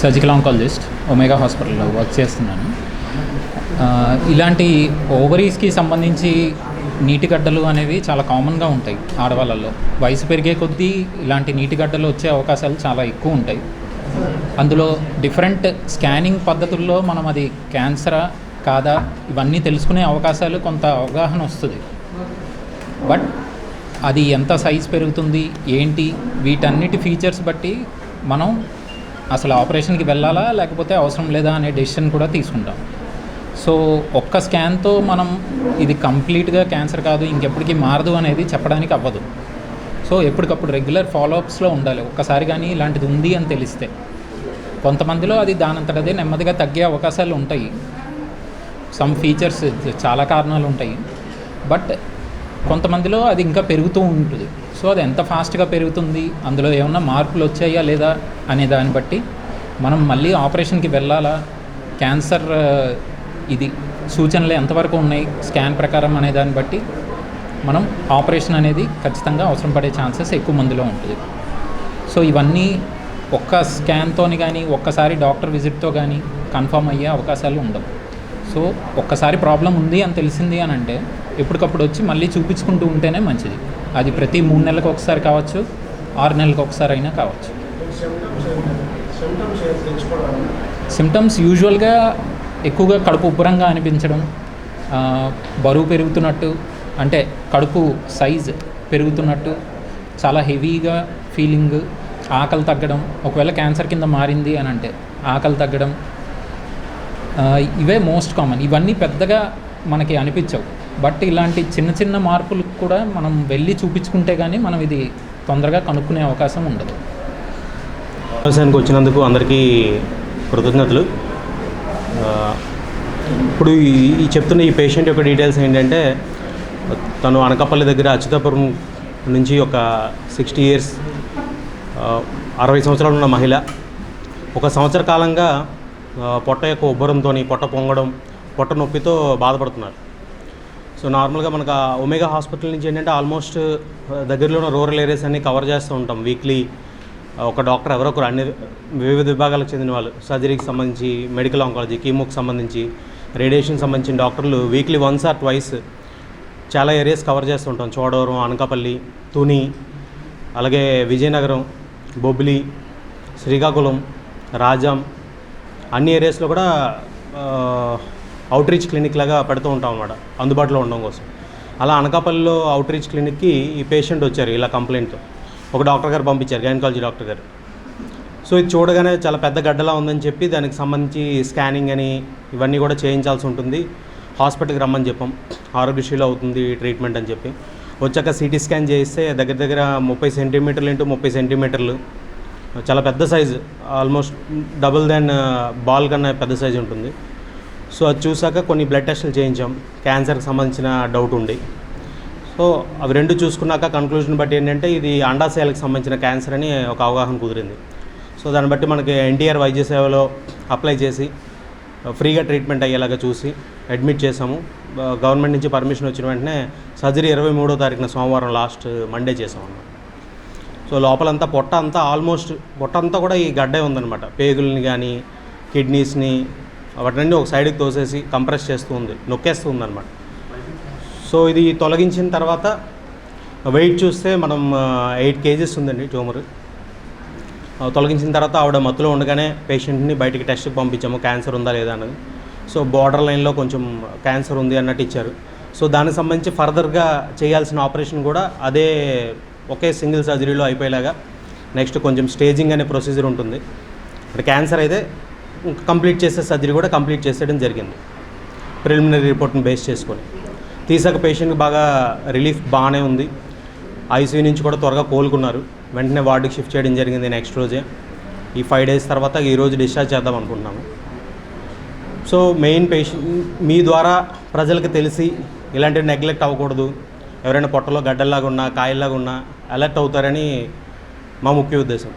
Surgical oncologist Omega హాస్పిటల్లో work చేస్తున్నాను. ఇలాంటి ఓవరీస్కి సంబంధించి నీటి గడ్డలు అనేవి చాలా కామన్గా ఉంటాయి ఆడవాళ్ళల్లో. వయసు పెరిగే కొద్దీ ఇలాంటి నీటి గడ్డలు వచ్చే అవకాశాలు చాలా ఎక్కువ ఉంటాయి. అందులో డిఫరెంట్ స్కానింగ్ పద్ధతుల్లో మనం అది క్యాన్సరా కాదా ఇవన్నీ తెలుసుకునే అవకాశాలు కొంత అవగాహన వస్తుంది. బట్ అది ఎంత సైజ్ పెరుగుతుంది ఏంటి వీటన్నిటి ఫీచర్స్ బట్టి మనం అసలు ఆపరేషన్కి వెళ్ళాలా? లేకపోతే అవసరం లేదా అనే డెసిషన్ కూడా తీసుకుంటాం. సో ఒక్క స్కాన్తో మనం ఇది కంప్లీట్గా క్యాన్సర్ కాదు ఇంకెప్పటికీ మారదు అనేది చెప్పడానికి అవ్వదు. సో ఎప్పటికప్పుడు రెగ్యులర్ ఫాలోఅప్స్లో ఉండాలి. ఒక్కసారి కానీ ఇలాంటిది ఉంది అని తెలిస్తే. కొంతమందిలో అది దానంతటదే నెమ్మదిగా తగ్గే అవకాశాలు ఉంటాయి. సమ్ ఫీచర్స్ చాలా కారణాలు ఉంటాయి. బట్ కొంతమందిలో అది ఇంకా పెరుగుతూ ఉంటుంది. సో అది ఎంత ఫాస్ట్గా పెరుగుతుంది అందులో ఏమన్నా మార్పులు వచ్చాయా లేదా అనే దాన్ని బట్టి మనం మళ్ళీ ఆపరేషన్కి వెళ్ళాలా? క్యాన్సర్ ఇది సూచనలు ఎంతవరకు ఉన్నాయి? స్కాన్ ప్రకారం అనే దాన్ని బట్టి మనం ఆపరేషన్ అనేది ఖచ్చితంగా అవసరం పడే ఛాన్సెస్ ఎక్కువ మందిలో ఉంటుంది. సో ఇవన్నీ ఒక్క స్కాన్తోని కానీ ఒక్కసారి డాక్టర్ విజిట్తో కానీ కన్ఫర్మ్ అయ్యే అవకాశాలు ఉండవు. సో ఒక్కసారి ప్రాబ్లం ఉంది అని తెలిసింది అని అంటే ఎప్పటికప్పుడు వచ్చి మళ్ళీ చూపించుకుంటూ ఉంటేనే మంచిది. అది ప్రతి మూడు నెలలకు ఒకసారి కావచ్చు ఆరు నెలలకు ఒకసారి అయినా కావచ్చు. సిమ్టమ్స్ యూజువల్గా ఎక్కువగా కడుపు ఉబ్బరంగా అనిపించడం బరువు పెరుగుతున్నట్టు అంటే కడుపు సైజ్ పెరుగుతున్నట్టు చాలా హెవీగా ఫీలింగ్ ఆకలి తగ్గడం ఒకవేళ క్యాన్సర్ కింద మారింది అని అంటే ఆకలి తగ్గడం ఇవే మోస్ట్ కామన్ ఇవన్నీ పెద్దగా మనకి అనిపించవు. బట్ ఇలాంటి చిన్న చిన్న మార్పులు కూడా మనం వెళ్ళి చూపించుకుంటే కానీ మనం ఇది తొందరగా కనుక్కునే అవకాశం ఉండదు. సమావేశానికి వచ్చినందుకు అందరికీ కృతజ్ఞతలు. ఇప్పుడు ఈ చెప్తున్న ఈ పేషెంట్ యొక్క డీటెయిల్స్ ఏంటంటే తను అనకాపల్లి దగ్గర అచ్యుతాపురం నుంచి ఒక సిక్స్టీ ఇయర్స్ అరవై సంవత్సరాలు ఉన్న మహిళ. ఒక సంవత్సర కాలంగా పొట్ట యొక్క ఉబ్బరంతో పొట్ట పొంగడం పొట్ట నొప్పితో బాధపడుతున్నారు. సో నార్మల్గా మనకు ఒమేగా హాస్పిటల్ నుంచి ఏంటంటే ఆల్మోస్ట్ దగ్గరలో ఉన్న రూరల్ ఏరియాస్ అన్ని కవర్ చేస్తూ ఉంటాం వీక్లీ. ఒక డాక్టర్ ఎవరో ఒకరు అన్ని వివిధ విభాగాలకు చెందిన వాళ్ళు సర్జరీకి సంబంధించి మెడికల్ ఆంకాలజీ కీమోకి సంబంధించి రేడియేషన్ సంబంధించిన డాక్టర్లు వీక్లీ వన్స్ ఆర్ ట్వైస్ చాలా ఏరియాస్ కవర్ చేస్తుంటాం చోడవరం అనకాపల్లి తుని అలాగే విజయనగరం బొబ్బిలి శ్రీకాకుళం రాజం అన్ని ఏరియాస్లో కూడా అవుట్ రీచ్ క్లినిక్ లాగా పెడుతూ ఉంటాం అన్నమాట. అందుబాటులో ఉండడం కోసం. అలా అనకాపల్లిలో అవుట్ రీచ్ క్లినిక్కి ఈ పేషెంట్ వచ్చారు ఇలా కంప్లైంట్తో ఒక డాక్టర్ గారు పంపించారు గైనకాలజీ డాక్టర్ గారు. సో ఇది చూడగానే చాలా పెద్ద గడ్డలా ఉందని చెప్పి దానికి సంబంధించి స్కానింగ్ అని ఇవన్నీ కూడా చేయించాల్సి ఉంటుంది. హాస్పిటల్కి రమ్మని చెప్పాం. ఆరోగ్యశ్రీలో అవుతుంది ట్రీట్మెంట్ అని చెప్పి. వచ్చాక సిటీ స్కాన్ చేస్తే దగ్గర దగ్గర ముప్పై సెంటీమీటర్లు ఇంటూ ముప్పై సెంటీమీటర్లు చాలా పెద్ద size almost double then ball కన్నా పెద్ద సైజు ఉంటుంది. సో అది చూసాక కొన్ని బ్లడ్ టెస్టులు చేయించాం. క్యాన్సర్కి సంబంధించిన డౌట్ ఉండి. సో అవి రెండు చూసుకున్నాక కన్క్లూజన్ బట్టి ఏంటంటే ఇది అండాశయాలకు సంబంధించిన క్యాన్సర్ అని ఒక అవగాహన కుదిరింది. సో దాన్ని బట్టి మనకి ఎన్టీఆర్ వైద్య సేవలో అప్లై చేసి ఫ్రీగా ట్రీట్మెంట్ అయ్యేలాగా చూసి అడ్మిట్ చేసాము గవర్నమెంట్ నుంచి పర్మిషన్ వచ్చిన వెంటనే సర్జరీ ఇరవై మూడో తారీఖున సోమవారం లాస్ట్ మండే చేసాం అన్నమాట. సో లోపలంతా పొట్ట అంతా ఆల్మోస్ట్ పొట్ట అంతా కూడా ఈ గడ్డే ఉందన్నమాట. పేగుల్ని కానీ కిడ్నీస్ని వాటిని ఒక సైడ్కి తోసేసి కంప్రెస్ చేస్తూ ఉంది నొక్కేస్తూ ఉందన్నమాట. సో ఇది తొలగించిన తర్వాత వెయిట్ చూస్తే మనం ఎయిట్ కేజీస్ ఉందండి ట్యూమర్. తొలగించిన తర్వాత ఆవిడ మత్తులో ఉండగానే పేషెంట్ని బయటికి టెస్ట్కి పంపించాము క్యాన్సర్ ఉందా లేదా అన్నది. సో బార్డర్ లైన్లో కొంచెం క్యాన్సర్ ఉంది అన్నట్టు ఇచ్చారు. సో దానికి సంబంధించి ఫర్దర్గా చేయాల్సిన ఆపరేషన్ కూడా అదే ఒకే సింగిల్ సర్జరీలో అయిపోయేలాగా నెక్స్ట్ కొంచెం స్టేజింగ్ అనే ప్రొసీజర్ ఉంటుంది. ఇప్పుడు క్యాన్సర్ అయితే కంప్లీట్ చేసే సర్జరీ కూడా కంప్లీట్ చేసేయడం జరిగింది. ప్రిలిమినరీ రిపోర్ట్ని బేస్ చేసుకొని. తీసాక పేషెంట్కి బాగా రిలీఫ్ బాగానే ఉంది. ఐసీయూ నుంచి కూడా త్వరగా కోలుకున్నారు. వెంటనే వార్డుకి షిఫ్ట్ చేయడం జరిగింది నెక్స్ట్ రోజే. ఈ ఫైవ్ డేస్ తర్వాత ఈరోజు డిశ్చార్జ్ చేద్దాం అనుకుంటున్నాము. సో మెయిన్ పేషెంట్ మీ ద్వారా ప్రజలకు తెలిసి ఇలాంటివి నెగ్లెక్ట్ అవ్వకూడదు. ఎవరైనా పొట్టలో గడ్డల్లాగా ఉన్నా కాయల్లాగా ఉన్నా అలర్ట్ అవుతారని మా ముఖ్య ఉద్దేశం.